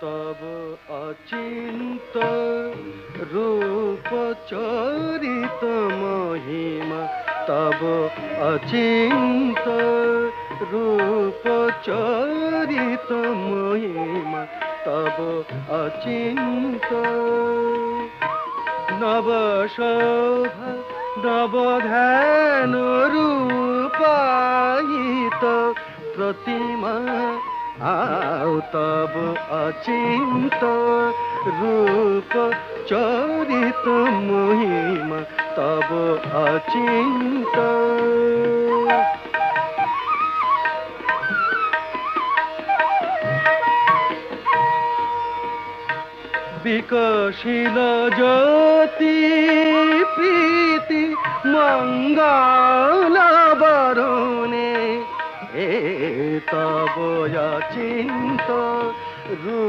তব অচিন্ত রূপ চরিত মহিমা, তব অচিন্ত রূপ চরিত মহিমা, তব অচিন্ত। নব শোভা নব ধ্যান রূপায়িত প্রতিমা আও তব অচিন্ত রূপ চরিত মহিমা তব অচিন্ত। বিকশিল জ্যোতি প্রীতি মঙ্গল এ তব চিন্ত